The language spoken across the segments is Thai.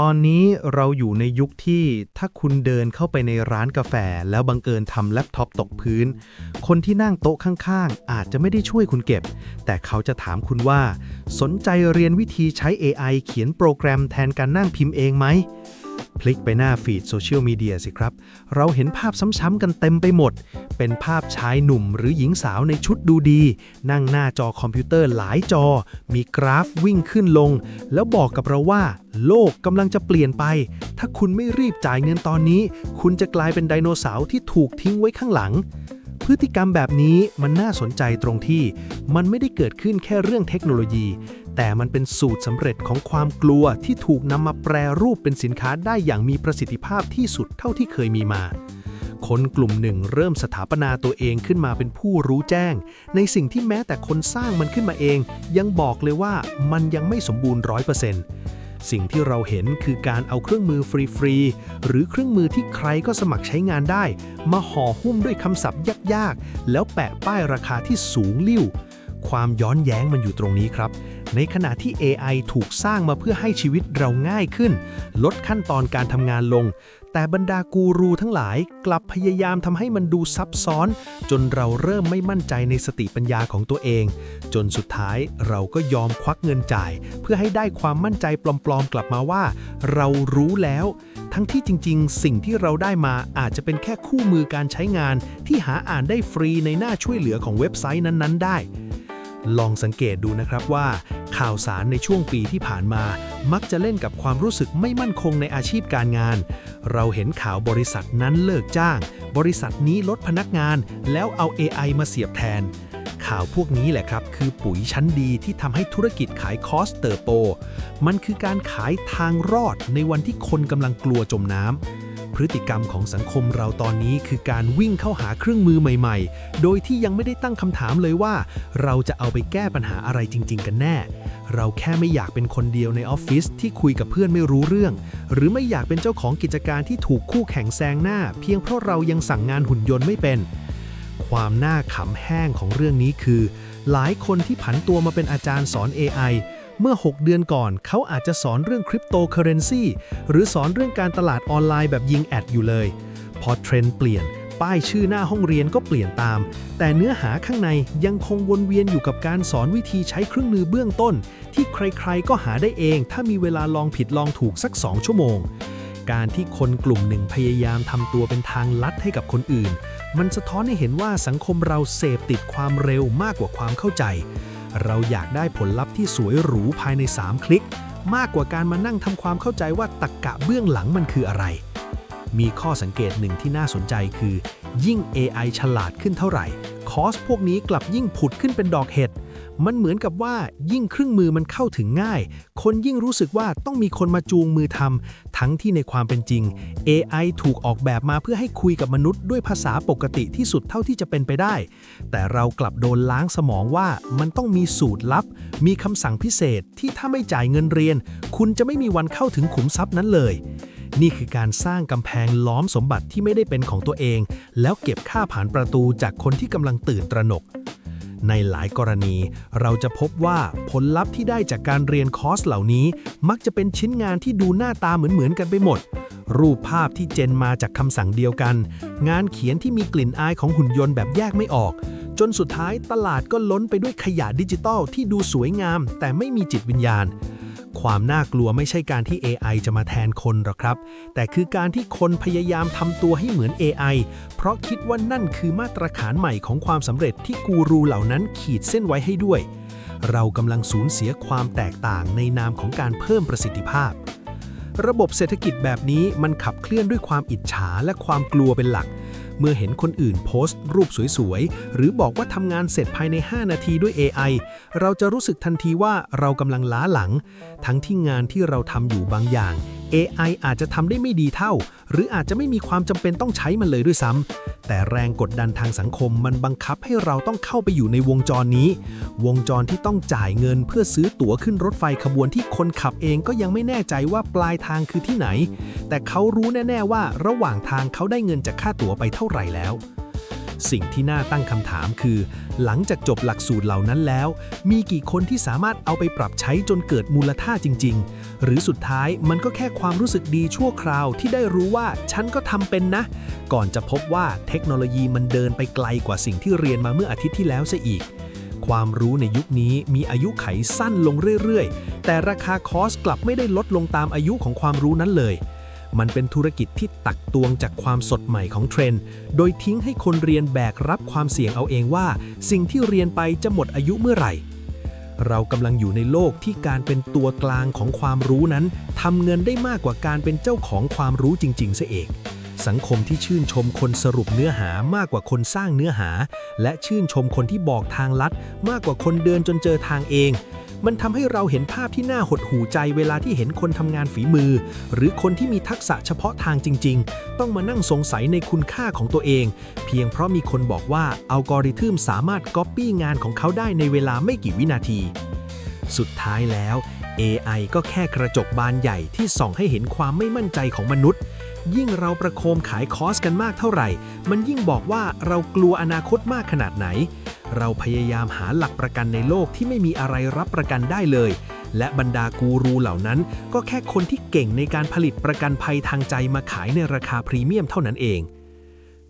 ตอนนี้เราอยู่ในยุคที่ถ้าคุณเดินเข้าไปในร้านกาแฟ แล้วบังเอิญทำแล็ปท็อปตกพื้น คนที่นั่งโต๊ะข้างๆ อาจจะไม่ได้ช่วยคุณเก็บ แต่เขาจะถามคุณว่า สนใจเรียนวิธีใช้ AI เขียนโปรแกรมแทนการนั่งพิมพ์เองไหม พลิกไปหน้าฟีดโซเชียลมีเดียสิครับ เราเห็นภาพซ้ำๆกันเต็มไปหมด เป็นภาพชายหนุ่มหรือหญิงสาวในชุดดูดี นั่งหน้าจอคอมพิวเตอร์หลายจอ มีกราฟวิ่งขึ้นลง แล้วบอกกับเราว่า โลกกำลังจะเปลี่ยนไป ถ้าคุณไม่รีบจ่ายเงินตอนนี้ คุณจะกลายเป็นไดโนเสาร์ที่ถูกทิ้งไว้ข้างหลัง พฤติกรรมแบบนี้มันน่าสนใจตรงที่ มันไม่ได้เกิดขึ้นแค่เรื่องเทคโนโลยี แต่มันเป็นสูตรสำเร็จของความกลัวที่ถูกนำมาแปรรูปเป็นสินค้าได้อย่างมีประสิทธิภาพที่สุดเท่าที่เคยมีมา คนกลุ่มหนึ่งเริ่มสถาปนาตัวเองขึ้นมาเป็นผู้รู้แจ้ง ในสิ่งที่แม้แต่คนสร้างมันขึ้นมาเอง ยังบอกเลยว่ามันยังไม่สมบูรณ์ร้อยเปอร์เซ็นต์ สิ่งที่เราเห็นคือการเอาเครื่องมือฟรีๆ หรือเครื่องมือที่ใครก็สมัครใช้งานได้ มาห่อหุ้มด้วยคำศัพท์ยากๆ แล้วแปะป้ายราคาที่สูงลิ่ว ความย้อนแย้งมันอยู่ตรงนี้ครับ ในขณะที่ AI ถูกสร้างมาเพื่อให้ชีวิตเราง่ายขึ้น ลดขั้นตอนการทำงานลง แต่บรรดากูรูทั้งหลายกลับพยายามทำให้มันดูซับซ้อน จนเราเริ่มไม่มั่นใจในสติปัญญาของตัวเอง จนสุดท้ายเราก็ยอมควักเงินจ่าย เพื่อให้ได้ความมั่นใจปลอมๆกลับมาว่า เรารู้แล้ว ทั้งที่จริง ๆ สิ่งที่เราได้มาอาจจะเป็นแค่คู่มือการใช้งาน ที่หาอ่านได้ฟรีในหน้าช่วยเหลือของเว็บไซต์นั้นๆ ได้ ลองสังเกตดูนะครับว่า ข่าวสารในช่วงปีที่ผ่านมา มักจะเล่นกับความรู้สึกไม่มั่นคงในอาชีพการงาน เราเห็นข่าวบริษัทนั้นเลิกจ้าง บริษัทนี้ลดพนักงาน แล้วเอา AI มาเสียบแทน ข่าวพวกนี้แหละครับ คือปุ๋ยชั้นดีที่ทำให้ธุรกิจขายคอสเติบโตมันคือการขายทางรอดในวันที่คนกำลังกลัวจมน้ำ พฤติกรรมของสังคมเราตอนนี้คือการวิ่งเข้าหาเครื่องมือใหม่ๆ โดยที่ยังไม่ได้ตั้งคำถามเลยว่า เราจะเอาไปแก้ปัญหาอะไรจริง ๆ กันแน่ เราแค่ไม่อยากเป็นคนเดียวในออฟฟิศที่คุยกับเพื่อนไม่รู้เรื่อง หรือไม่อยากเป็นเจ้าของกิจการที่ถูกคู่แข่งแซงหน้า เพียงเพราะเรายังสั่งงานหุ่นยนต์ไม่เป็น ความน่าขำแห้งของเรื่องนี้คือ หลายคนที่ผันตัวมาเป็นอาจารย์สอน AI เมื่อ 6 เดือนก่อน เขาอาจจะสอนเรื่องคริปโตเคอเรนซีหรือสอนเรื่องการตลาดออนไลน์แบบยิงแอดอยู่เลย พอเทรนด์เปลี่ยน ป้ายชื่อหน้าห้องเรียนก็เปลี่ยนตาม แต่เนื้อหาข้างในยังคงวนเวียนอยู่กับการสอนวิธีใช้เครื่องมือเบื้องต้น ที่ใครๆ ก็หาได้เอง ถ้ามีเวลาลองผิดลองถูกสัก 2 ชั่วโมง การที่คนกลุ่มหนึ่งพยายามทำตัวเป็นทางลัดให้กับคนอื่น มันสะท้อนให้เห็นว่าสังคมเราเสพติดความเร็วมากกว่าความเข้าใจ เราอยากได้ผลลัพธ์ที่สวยหรูภายใน 3 คลิก มากกว่าการมานั่งทำความเข้าใจว่าตรกกะเบื้องหลังมันคืออะไร มีข้อสังเกตหนึ่งที่น่าสนใจคือ ยิ่ง AI ฉลาดขึ้นเท่าไหร่ คอสพวกนี้กลับยิ่งผุดขึ้นเป็นดอกเห็ด มันเหมือนกับว่ายิ่งเครื่องมือมันเข้าถึงง่าย คนยิ่งรู้สึกว่าต้องมีคนมาจูงมือทำ ทั้งที่ในความเป็นจริง AI ถูกออกแบบมาเพื่อให้คุยกับมนุษย์ด้วยภาษาปกติที่สุดเท่าที่จะเป็นไปได้ แต่เรากลับโดนล้างสมองว่ามันต้องมีสูตรลับ มีคำสั่งพิเศษที่ถ้าไม่จ่ายเงินเรียน คุณจะไม่มีวันเข้าถึงขุมทรัพย์นั้นเลย นี่คือการสร้างกำแพงล้อมสมบัติที่ไม่ได้เป็นของตัวเอง แล้วเก็บค่าผ่านประตูจากคนที่กำลังตื่นตระหนก ในหลายกรณี เราจะพบว่าผลลัพธ์ที่ได้จากการเรียนคอร์สเหล่านี้ มักจะเป็นชิ้นงานที่ดูหน้าตาเหมือนๆกันไปหมด รูปภาพที่เจนมาจากคำสั่งเดียวกัน งานเขียนที่มีกลิ่นอายของหุ่นยนต์แบบแยกไม่ออก จนสุดท้ายตลาดก็ล้นไปด้วยขยะดิจิตอลที่ดูสวยงาม แต่ไม่มีจิตวิญญาณ ความน่ากลัวไม่ใช่การที่ AI จะมาแทนคนหรอกครับ แต่คือการที่คนพยายามทำตัวให้เหมือน AI เพราะคิดว่านั่นคือมาตรฐานใหม่ของความสำเร็จที่กูรูเหล่านั้นขีดเส้นไว้ให้ด้วย เรากำลังสูญเสียความแตกต่างในนามของการเพิ่มประสิทธิภาพ ระบบเศรษฐกิจแบบนี้มันขับเคลื่อนด้วยความอิจฉาและความกลัวเป็นหลัก เมื่อเห็นคนอื่นโพสต์ รูปสวยๆ หรือบอกว่าทำงานเสร็จภายใน 5 นาทีด้วย AI เราจะรู้สึกทันทีว่าเรากำลังล้าหลัง ทั้งที่งานที่เราทำอยู่บางอย่าง AI อาจจะทำได้ไม่ดีเท่า หรืออาจจะไม่มีความจำเป็นต้องใช้มันเลยด้วยซ้ำแต่แรงกดดันทางสังคมมันบังคับให้เราต้องเข้าไปอยู่ในวงจรนี้ วงจรที่ต้องจ่ายเงินเพื่อซื้อตั๋วขึ้นรถไฟขบวนที่คนขับเองก็ยังไม่แน่ใจว่าปลายทางคือที่ไหน แต่เขารู้แน่ ๆว่าระหว่างทางเขาได้เงินจากค่าตั๋วไปเท่าไหร่แล้ว สิ่งที่น่าตั้งคำถามคือ หลังจากจบหลักสูตรเหล่านั้นแล้ว มีกี่คนที่สามารถเอาไปปรับใช้จนเกิดมูลค่าจริง ๆ หรือสุดท้ายมันก็แค่ความรู้สึกดีชั่วคราวที่ได้รู้ว่าฉันก็ทำเป็นนะ ก่อนจะพบว่าเทคโนโลยีมันเดินไปไกลกว่าสิ่งที่เรียนมาเมื่ออาทิตย์ที่แล้วซะอีกความรู้ในยุคนี้มีอายุไขสั้นลงเรื่อย ๆ แต่ราคาคอสกลับไม่ได้ลดลงตามอายุของความรู้นั้นเลย มันเป็นธุรกิจที่ตักตวงจากความสดใหม่ของเทรนด์ โดยทิ้งให้คนเรียนแบกรับความเสี่ยงเอาเองว่า สิ่งที่เรียนไปจะหมดอายุเมื่อไหร่ เรากำลังอยู่ในโลกที่การเป็นตัวกลางของความรู้นั้นทำเงินได้มากกว่าการเป็นเจ้าของความรู้จริงๆซะเองสังคมที่ชื่นชมคนสรุปเนื้อหามากกว่าคนสร้างเนื้อหา และชื่นชมคนที่บอกทางลัด มากกว่าคนเดินจนเจอทางเอง มันทำให้เราเห็นภาพที่น่าหดหูใจเวลาที่เห็นคนทำงานฝีมือ หรือคนที่มีทักษะเฉพาะทางจริง ๆ ต้องมานั่งสงสัยในคุณค่าของตัวเอง เพียงเพราะมีคนบอกว่าอัลกอริทึมสามารถก๊อปปี้งานของเขาได้ในเวลาไม่กี่วินาที สุดท้ายแล้ว AI ก็แค่กระจกบานใหญ่ที่ส่องให้เห็นความไม่มั่นใจของมนุษย์ ยิ่งเราประโคมขายคอร์สกันมากเท่าไหร่ มันยิ่งบอกว่าเรากลัวอนาคตมากขนาดไหน เราพยายามหาหลักประกันในโลกที่ไม่มีอะไรรับประกันได้เลย และบรรดากูรูเหล่านั้น ก็แค่คนที่เก่งในการผลิตประกันภัยทางใจมาขายในราคาพรีเมียมเท่านั้นเอง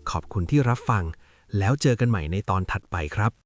ขอบคุณที่รับฟัง แล้วเจอกันใหม่ในตอนถัดไปครับ